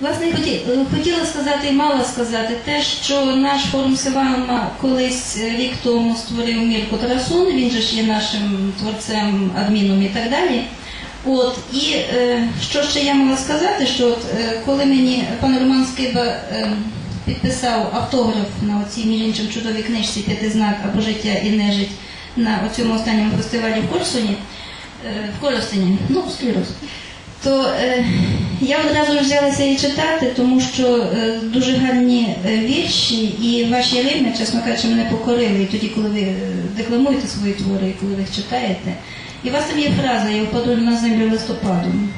Власне, е, хотіла сказати і мала сказати те, що наш форум Севама колись е, рік тому створив Мірко Тарасун, він же ж є нашим творцем, адміном і так далі. От, і е, що ще я мала сказати, що от, е, коли мені пан Роман Скиба е, підписав автограф на оцій між чудовій книжці П'ятизнак або життя і нежить на цьому останньому фестивалі в Корсуні, е, в Коростені, ну, склероз, то я одразу взялася її читати, тому що е, дуже гарні е, вірші і ваші рими, чесно кажучи, мене покорили. І тоді, коли ви е, декламуєте свої твори, і коли ви їх читаєте. І у вас там є фраза Я впаду на землю листопадом.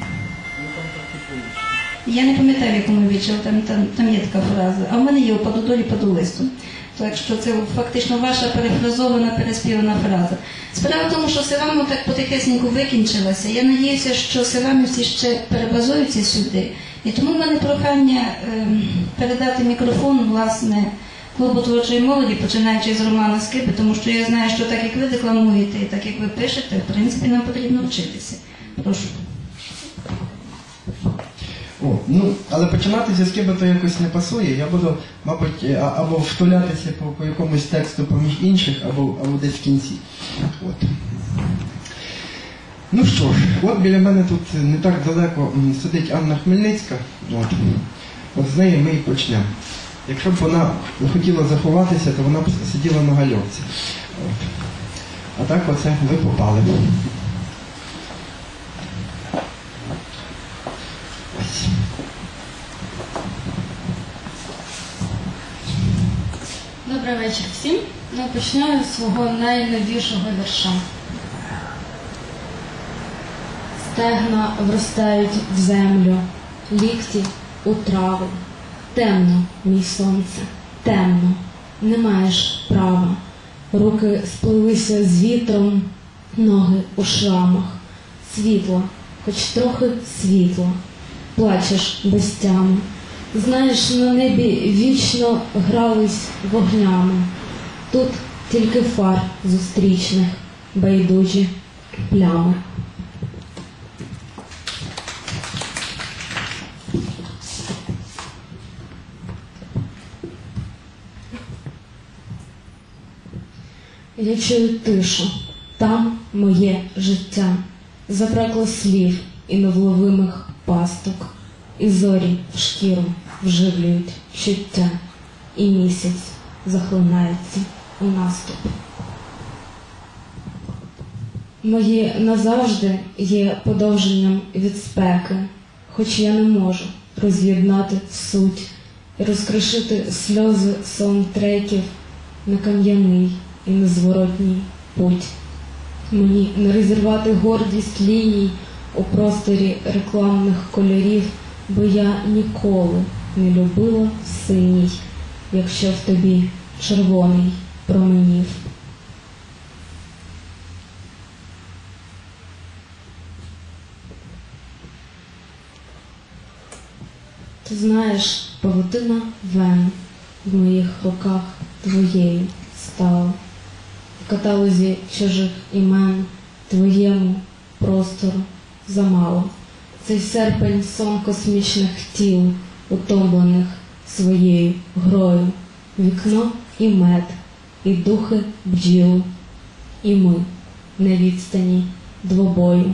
Я не пам'ятаю, в якому вічі, але там, там, там є така фраза. А в мене є «Упаду долі, паду листом. Так що це фактично ваша перефразована, переспівана фраза. Справа в тому, що Севаму так потихесеньку викінчилася. Я надіюся, що Севамівці ще перебазуються сюди. І тому в мене прохання ем, передати мікрофон, власне, клубу творчої молоді, починаючи з Романа Скиби, тому що я знаю, що так як ви декламуєте і так як ви пишете, в принципі, нам потрібно вчитися. Прошу. О, ну, але починати зі то якось не пасує. Я буду, мабуть, е, або втулятися по, по якомусь тексту поміж інших, або, або десь в кінці. От. Ну що ж, от біля мене тут не так далеко сидить Анна Хмельницька. От. От з неї ми і почнемо. Якщо б вона хотіла заховатися, то вона б сиділа на гальорці. От. А так оце ви попали. Добрий вечір всім. Ну, почну з свого найновішого вірша. Стегна вростають в землю, лікті у траву. Темно, мій сонце, темно, не маєш права. Руки сплилися з вітром, ноги у шрамах. Світло, хоч трохи світло, плачеш без тями. Знаєш, на небі вічно грались вогнями. Тут тільки фар зустрічних, байдужі плями. Я чую тишу, там моє життя, забракло слів і невловимих пасток, і зорі в шкіру вживлюють чуття, і місяць захлинається у наступ. Мої назавжди є подовженням від спеки, хоч я не можу роз'єднати суть і розкришити сльози саундтреків на кам'яний і незворотній путь. Мені не розірвати гордість ліній у просторі рекламних кольорів, бо я ніколи не любила синій, якщо в тобі червоний променів. Ти знаєш, павутина вен в моїх руках твоєю стала. В каталозі чужих імен твоєму простору замало. Цей серпень сон космічних тіл, утомлених своєю грою, вікно і мед, і духи бджіл, і ми на відстані двобою.